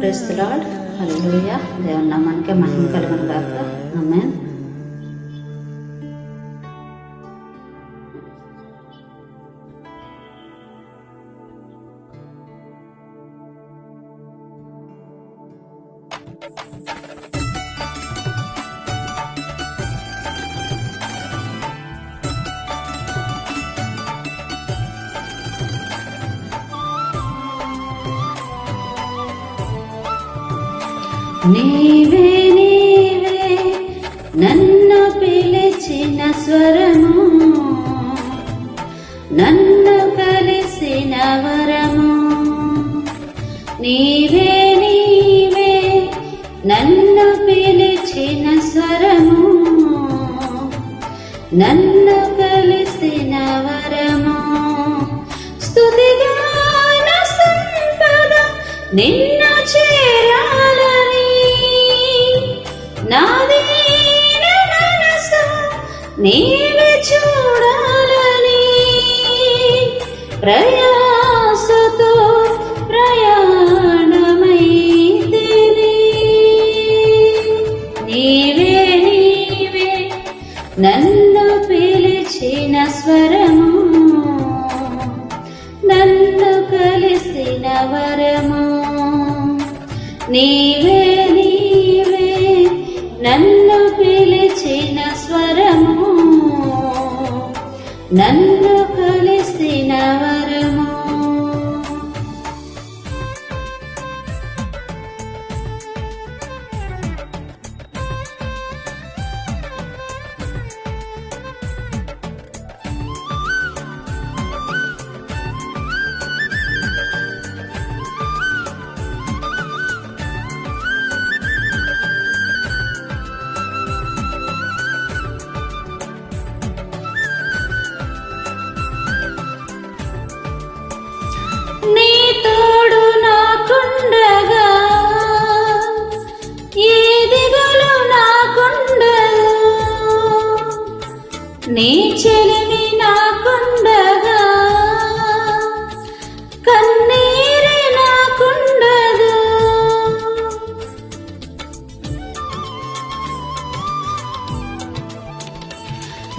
ደስ ትለዋል። హల్లెలూయ దేవుని నామానికి మహిమ కలుగును గాక ఆమేన్ నీవే నీవే నన్ను పిలిచిన స్వరము. నన్ను కలిసిన వరము. నీవే నీవే నన్ను పిలిచిన స్వరము. నన్ను కలిసిన వరము. స్తుతిగా నిన్న చేరా నాదీన మనసు నీవే చూడాలని ప్రయాసతో ప్రయాణమైతిని. నీవే నీవే నన్ను పిలిచిన స్వరము. నన్ను కలిసిన వరము. నీవే నన్ను కలిసిన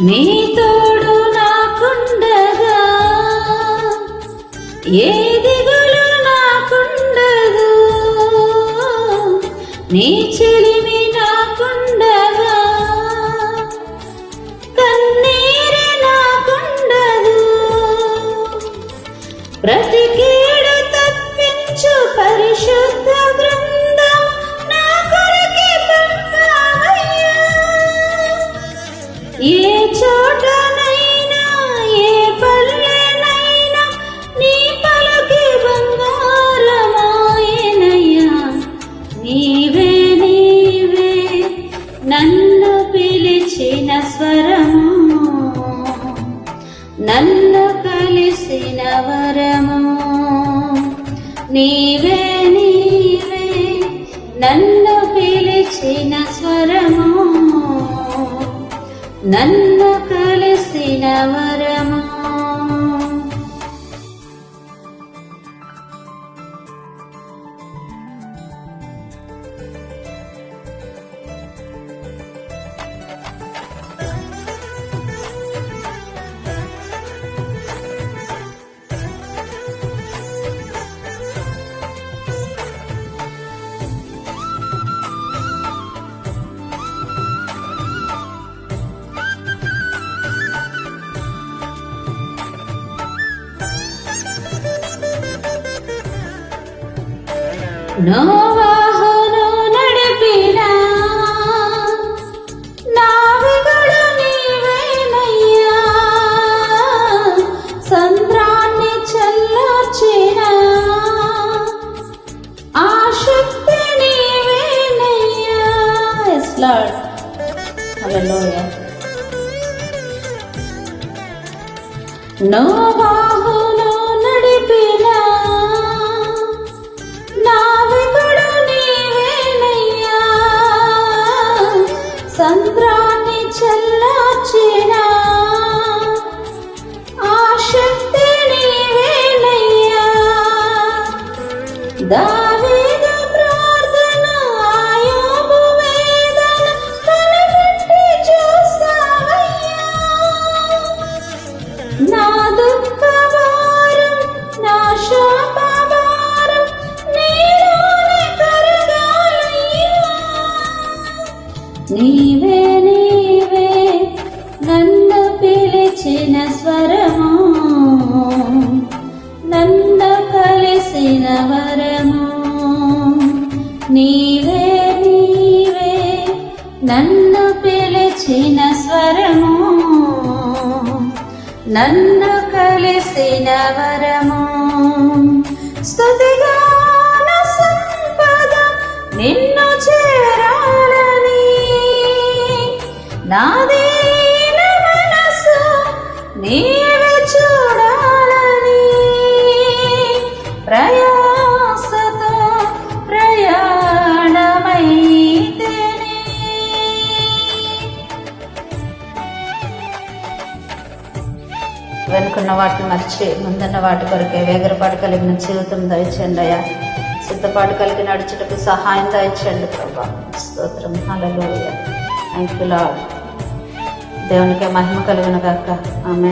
నీ తోడు నాకుండగా ఏ దిగులు నాకుండదు నీ చెలిమి నాకుండగా కన్నీరే నాకుండదు ప్రతికి నన్ను కలిసిన వరము. నీవే నీవే నన్ను పిలిచిన స్వరము. నన్ను కలిసిన వరము. నోవాహును నడిపిన నావికుడు నీవేనయ్యా సంద్రాన్ని చల్లార్చిన ఆ శక్తి నీవేనయ్యా లార్డ్ హల్లెలూయా నోవాహును నీవే నీవే నన్ను పిలిచిన స్వరము. నన్ను కలిసిన వరము. నీవే నీవే నన్ను పిలిచిన స్వరము. నన్ను కలిసిన వరము. స్థుతిగా ప్రయాసతో ప్రయాణమైతేనే. వెనుకున్న వాటిని మర్చి ముందున్న వాటి కొరకే వేగరపాటు కలిగిన జీవితం దయచండి అయ్యా. సిద్ధపాటు కలిగి నడుచుటకు సహాయం దయచండి ప్రభా. స్తోత్రం. హల్లెలూయా. థ్యాంక్ యూ దేవునికి మహిమ కలిగిన గాక. ఆమె